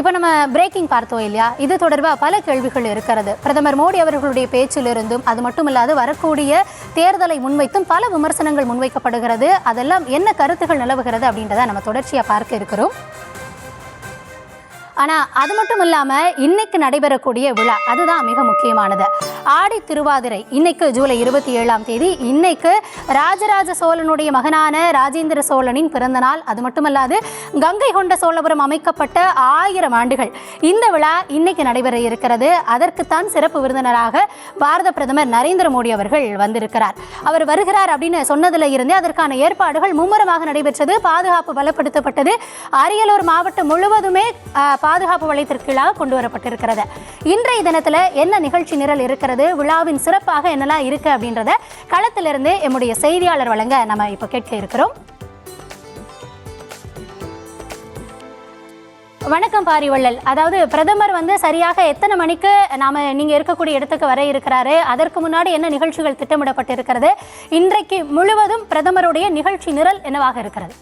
இப்போ நம்ம பிரேக்கிங் பார்த்தோம் இல்லையா? இது தொடர்பாக பல கேள்விகள் இருக்கிறது. பிரதமர் மோடி அவர்களுடைய பேச்சிலிருந்தும் அது மட்டுமல்லாது வரக்கூடிய தேர்தலை முன்வைத்தும் பல விமர்சனங்கள் முன்வைக்கப்படுகிறது. அதெல்லாம் என்ன கருத்துகள் நிலவுகிறது அப்படின்றத நம்ம தொடர்ச்சியாக பார்க்க இருக்கிறோம். ஆனால் அது மட்டும் இல்லாமல் இன்னைக்கு நடைபெறக்கூடிய விழா அதுதான் மிக முக்கியமானது. ஆடி திருவாதிரை இன்னைக்கு ஜூலை இருபத்தி ஏழாம் தேதி இன்னைக்கு ராஜராஜ சோழனுடைய மகனான ராஜேந்திர சோழனின் பிறந்த நாள். அது மட்டுமல்லாது கங்கை கொண்ட சோழபுரம் அமைக்கப்பட்ட ஆயிரம் ஆண்டுகள். இந்த விழா இன்னைக்கு நடைபெற இருக்கிறது. அதற்குத்தான் சிறப்பு விருந்தினராக பாரத பிரதமர் நரேந்திர மோடி அவர்கள் வந்திருக்கிறார். அவர் வருகிறார் அப்படின்னு சொன்னதில் இருந்தே அதற்கான ஏற்பாடுகள் மும்முரமாக நடைபெற்றது. பாதுகாப்பு பலப்படுத்தப்பட்டது. அரியலூர் மாவட்டம் முழுவதுமே பாதுகாப்பு வளையத்திற்கீழாக கொண்டு வரப்பட்டிருக்கிறது இன்றைய தினத்தில் என்ன நிகழ்ச்சி நிரல் இருக்கிறது? விழாவின் சிறப்பாக என்னெல்லாம் இருக்கு அப்படின்றத களத்திலிருந்து எம்முடைய செய்தியாளர் வழங்க நம்ம இப்போ கேட்க இருக்கிறோம். வணக்கம் பாரிவள்ளல். அதாவது பிரதமர் வந்து சரியாக எத்தனை மணிக்கு நாம நீங்க இருக்கக்கூடிய இடத்துக்கு வர இருக்கிறாரு? அதற்கு முன்னாடி என்ன நிகழ்ச்சிகள் திட்டமிடப்பட்டிருக்கிறது? இன்றைக்கு முழுவதும் பிரதமருடைய நிகழ்ச்சி நிரல் என்னவாக இருக்கிறது?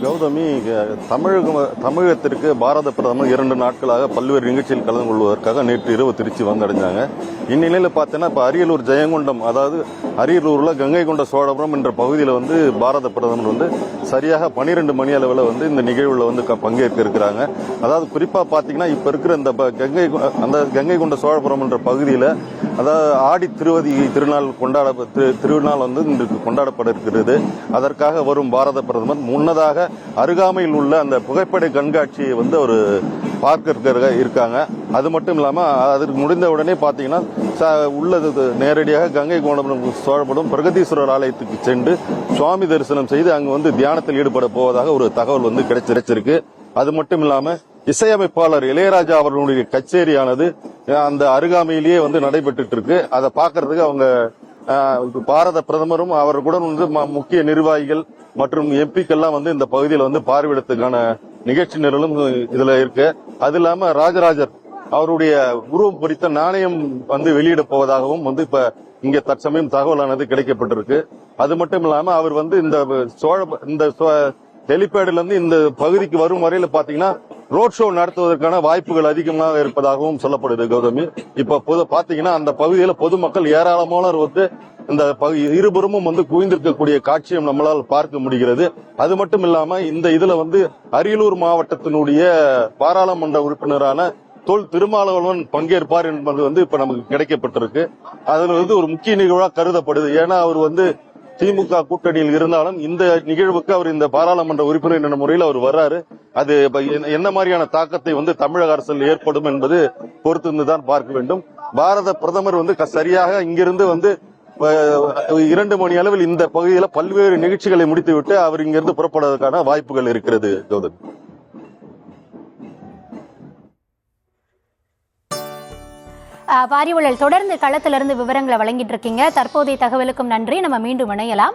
கௌதமி க- தமிழகம் தமிழகத்திற்கு பாரத பிரதமர் இரண்டு நாட்களாக பல்வேறு நிகழ்ச்சியில் கலந்து கொள்வதற்காக நேற்று இரவு திருச்சி வந்தடைஞ்சாங்க. இந்நிலையில் பார்த்தீங்கன்னா இப்போ அரியலூர் ஜெயங்கொண்டம் அதாவது அரியலூரில் கங்கை கொண்ட சோழபுரம் என்ற பகுதியில் வந்து பாரத பிரதமர் வந்து சரியாக பன்னிரெண்டு மணி அளவில் வந்து இந்த நிகழ்வில் வந்து க- பங்கேற்க இருக்கிறாங்க. அதாவது குறிப்பாக பார்த்தீங்கன்னா இப்போ இருக்கிற இந்த ப- கங்கை அந்த கங்கை கொண்ட சோழபுரம் என்ற பகுதியில் அதாவது ஆடி திருவதி திருநாள் கொண்டாட திரு- திருநாள் வந்து இன்றைக்கு கொண்டாடப்பட இருக்கிறது அதற்காக வரும் பாரத பிரதமர் முன்னதாக அருகாமையில் உள்ள அந்த புகைப்பட கண்காட்சியை வந்து அவர் பார்க்க இருக்காங்க. அது மட்டும் இல்லாம அதற்கு முடிந்த உடனே பாத்தீங்கன்னா ச- உள்ளது நேரடியாக கங்கை கோணபுரம் சோழப்படும் பிரகதீஸ்வரர் ஆலயத்துக்கு சென்று சுவாமி தரிசனம் செய்து அங்கு வந்து தியானத்தில் ஈடுபட போவதாக ஒரு தகவல் வந்து கிடைச்சிருக்கு அது மட்டும் இல்லாமல் இசையமைப்பாளர் இளையராஜா அவர்களுடைய கச்சேரியானது அந்த அருகாமையிலேயே வந்து நடைபெற்று இருக்கு. அதை பார்க்கறதுக்கு அவங்க பாரத பிரதமரும் அவர்களுடன் வந்து ம- முக்கிய நிர்வாகிகள் மற்றும் எம்பிக்கள்லாம் வந்து இந்த பகுதியில் வந்து பார்வையிடத்துக்கான நிகழ்ச்சி நிரலும் இதுல இருக்கு. அது இல்லாம ராஜராஜர் அவருடைய உருவம் பொறித்த நாணயம் வந்து வெளியிட போவதாகவும் வந்து இப்ப இங்க தற்சமயம் தகவலானது கிடைக்கப்பட்டிருக்கு. அது மட்டும் இல்லாம அவர் வந்து இந்த சோழ இந்த ஹெலிபேடில இருந்து இந்த பகுதிக்கு வரும் வரையில பாத்தீங்கன்னா ரோட் ஷோ நடத்துவதற்கான வாய்ப்புகள் அதிகமாக இருப்பதாகவும் சொல்லப்படுது கௌதமி. இப்ப பொது பாத்தீங்கன்னா அந்த பகுதியில பொதுமக்கள் ஏராளமானோர் வந்து இந்த பகு- இருபுறமும் வந்து குவிந்திருக்கக்கூடிய காட்சியும் நம்மளால் பார்க்க முடிகிறது. அது மட்டும் இல்லாம இந்த இதுல வந்து அரியலூர் மாவட்டத்தினுடைய பாராளுமன்ற உறுப்பினரான தொல் திருமாவளவன் பங்கேற்பார் என்பது வந்து இப்ப நமக்கு கிடைக்கப்பட்டிருக்கு. அதுல வந்து ஒரு முக்கிய நிகழ்வாக கருதப்படுது. ஏன்னா அவர் வந்து திமுக கூட்டணியில் இருந்தாலும் இந்த நிகழ்வுக்கு அவர் இந்த பாராளுமன்ற உறுப்பினர் என்ற முறையில் அவர் வர்றாரு. அது என்ன- மாதிரியான தாக்கத்தை வந்து தமிழக அரசில் ஏற்படும் என்பது பொறுத்திருந்து தான் பார்க்க வேண்டும். பாரத பிரதமர் வந்து சரியாக இங்கிருந்து வந்து இரண்டு மணி அளவில் இந்த பகுதியில் பல்வேறு நிகழ்ச்சிகளை முடித்துவிட்டு அவர் இங்கிருந்து புறப்படுவதற்கான வாய்ப்புகள் இருக்கிறது கௌதம் பாரிவள்ளல் தொடர்ந்து களத்திலிருந்து விவரங்களை வழங்கிட்டு இருக்கீங்க. தற்போதைய தகவலுக்கும் நன்றி. நம்ம மீண்டும் இணையலாம்.